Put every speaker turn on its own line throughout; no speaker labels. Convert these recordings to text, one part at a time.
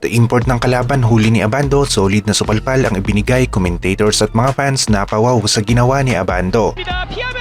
The import ng kalaban huli ni Abando, solid na supalpal ang ibinigay commentators at mga fans na pawaw sa ginawa ni Abando.
입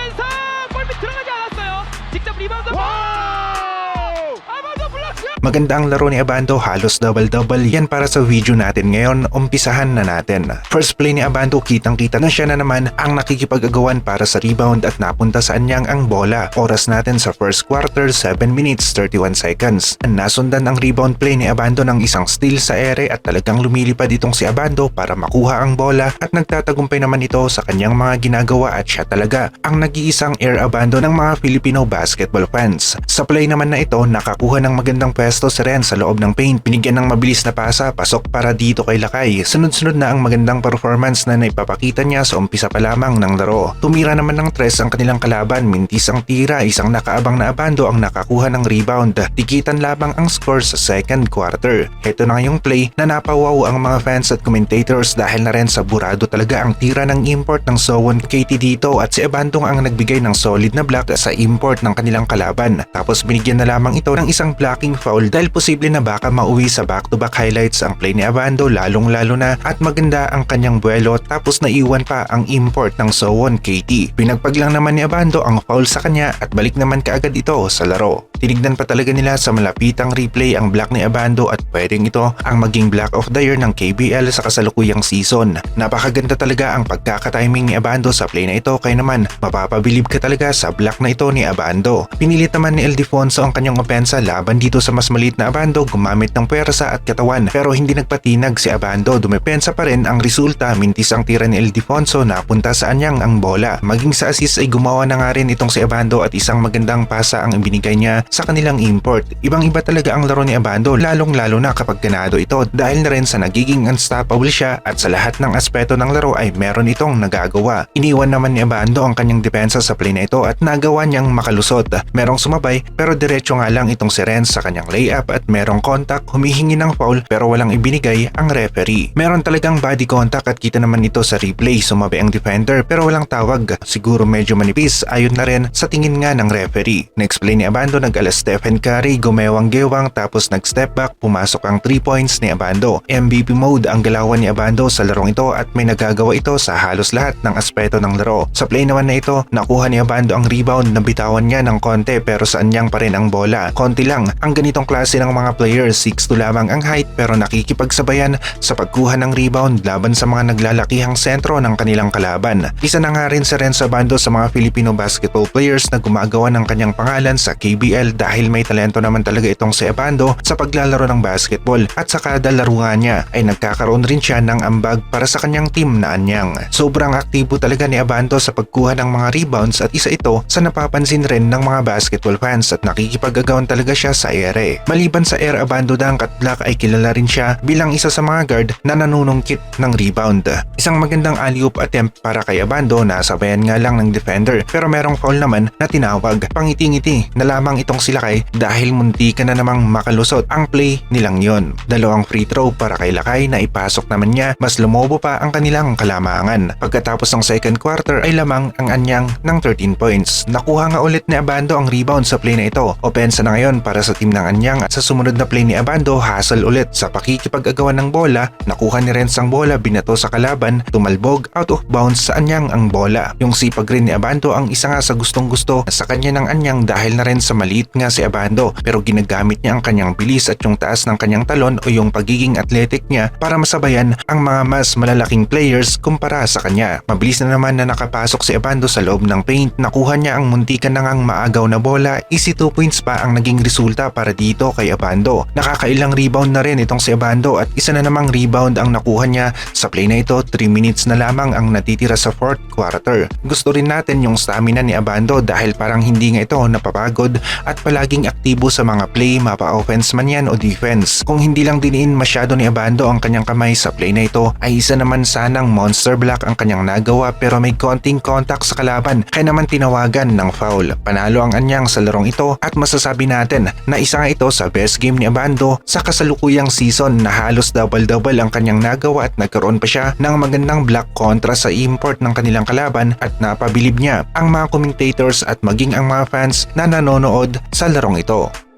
Maganda ang laro ni Abando, halos double-double yan para sa video natin ngayon, umpisahan na natin. First play ni Abando, kitang-kita na siya na naman ang nakikipag-agawan para sa rebound at napunta sa anyang ang bola. Oras natin sa first quarter, 7 minutes 31 seconds. Nasundan ang rebound play ni Abando ng isang steal sa ere at talagang lumilipad itong si Abando para makuha ang bola at nagtatagumpay naman ito sa kanyang mga ginagawa at siya talaga ang nag-iisang air Abando ng mga Filipino basketball fans. Sa play naman na ito, nakakuha ng magandang pwesto si Ren sa loob ng paint. Binigyan ng mabilis na pasa, pasok para dito kay Lakay. Sunod-sunod na ang magandang performance na naipapakita niya sa umpisa pa lamang ng laro. Tumira naman ng tres ang kanilang kalaban, mintis ang tira, isang nakaabang na abando ang nakakuha ng rebound. Tikitan labang ang score sa second quarter. Heto na yung play na napawaw ang mga fans at commentators dahil na rin sa burado talaga ang tira ng import ng Sowon KT dito at si Abandong ang nagbigay ng solid na block sa import ng kanilang kalaban. Tapos binigyan na lamang ito ng isang blocking foul dahil posible na baka mauwi sa back-to-back highlights ang play ni Abando lalong lalo na at maganda ang kanyang buwelo tapos naiwan pa ang import ng Sowon KT. Pinagpag lang naman ni Abando ang foul sa kanya at balik naman kaagad ito sa laro. Tinignan pa talaga nila sa malapitang replay ang block ni Abando at pwedeng ito ang maging block of the year ng KBL sa kasalukuyang season. Napakaganda talaga ang pagkakatiming ni Abando sa play na ito kaya naman mapapabilib ka talaga sa block na ito ni Abando. Pinilit naman ni Ildefonso ang kanyang opensa laban dito sa mas maliit na Abando gumamit ng puwersa at katawan pero hindi nagpatinag si Abando. Dumepensa pa rin ang resulta mintis ang tira ni Ildefonso na punta sa anyang ang bola. Maging sa assist ay gumawa na nga rin itong si Abando at isang magandang pasa ang ibinigay niya sa kanilang import. Ibang iba talaga ang laro ni Abando lalong lalo na kapag ganado ito dahil na rin sa nagiging unstoppable siya at sa lahat ng aspeto ng laro ay meron itong nagagawa. Iniwan naman ni Abando ang kanyang depensa sa play na ito at nagawa niyang makalusot. Merong sumabay pero diretso nga lang itong si Renz sa kanyang layup at merong contact humihingi ng foul pero walang ibinigay ang referee. Meron talagang body contact at kita naman ito sa replay sumabi ang defender pero walang tawag. Siguro medyo manipis ayon na rin sa tingin nga ng referee. Na-explain ni Abando nag-alas Stephen Curry gumewang-gewang tapos nag-step back pumasok ang 3 points ni Abando. MVP mode ang galawan ni Abando sa larong ito at may nagagawa ito sa halos lahat ng aspeto ng laro. Sa play naman na ito, nakuha ni Abando ang rebound na bitawan niya ng konti pero sa anyang pa rin ang bola. Konti lang ang ganitong klase ng mga players 6'2 lamang ang height pero nakikipagsabayan sa pagkuha ng rebound laban sa mga naglalakihang sentro ng kanilang kalaban. Isa na nga rin si Renzo Abando sa mga Filipino basketball players na gumagawa ng kanyang pangalan sa KBL dahil may talento naman talaga itong si Abando sa paglalaro ng basketball at sa kada laruan niya ay nagkakaroon rin siya ng ambag para sa kanyang team na anyang. Sobrang aktibo talaga ni Abando sa pagkuha ng mga rebounds at isa ito sa napapansin rin ng mga basketball fans at nakikipag-agawan talaga siya sa ere. Maliban sa air Abando dunk at block ay kilala rin siya bilang isa sa mga guard na nanunungkit ng rebound. Isang magandang alley-oop attempt para kay Abando na sabayan nga lang ng defender pero merong foul naman na tinawag. Pangiti-ngiti na lamang itong si Lakay dahil munti ka na namang makalusot ang play nilang yon. Dalawang free throw para kay Lakay na ipasok naman niya mas lumobo pa ang kanilang kalamangan. Pagkatapos ng second quarter ay lamang ang anyang ng 13 points. Nakuha nga ulit ni Abando ang rebound sa play na ito. Opensa na ngayon para sa team ng anyang at sa sumunod na play ni Abando hustle ulit sa pakikipag-agawan ng bola. Nakuha ni Renz ang bola, binato sa kalaban, tumalbog out of bounds sa anyang ang bola. Yung sipag rin ni Abando ang isa nga sa gustong gusto sa kanya ng anyang dahil na rin sa maliit nga si Abando pero ginagamit niya ang kanyang bilis at yung taas ng kanyang talon o yung pagiging athletic niya para masabayan ang mga mas malalaking players kumpara sa kanya. Mabilis na naman na nakapasok si Abando sa loob ng paint, nakuha niya ang muntikan na ngang maagaw na bola, easy 2 points pa ang naging resulta para dito kay Abando. Nakakailang rebound na rin itong si Abando at isa na namang rebound ang nakuha niya sa play na ito 3 minutes na lamang ang natitira sa fourth quarter. Gusto rin natin yung stamina ni Abando dahil parang hindi nga ito napapagod at palaging aktibo sa mga play mapa offense man yan o defense. Kung hindi lang diniin masyado ni Abando ang kanyang kamay sa play na ito ay isa naman sanang monster block ang kanyang nagawa pero may konting contact sa kalaban kaya naman tinawagan ng foul. Panalo ang anyang sa larong ito at masasabi natin na isa nga ito sa best game ni Abando sa kasalukuyang season na halos double-double ang kanyang nagawa at nagkaroon pa siya ng magandang block kontra sa import ng kanilang kalaban at napabilib niya ang mga commentators at maging ang mga fans na nanonood sa larong ito.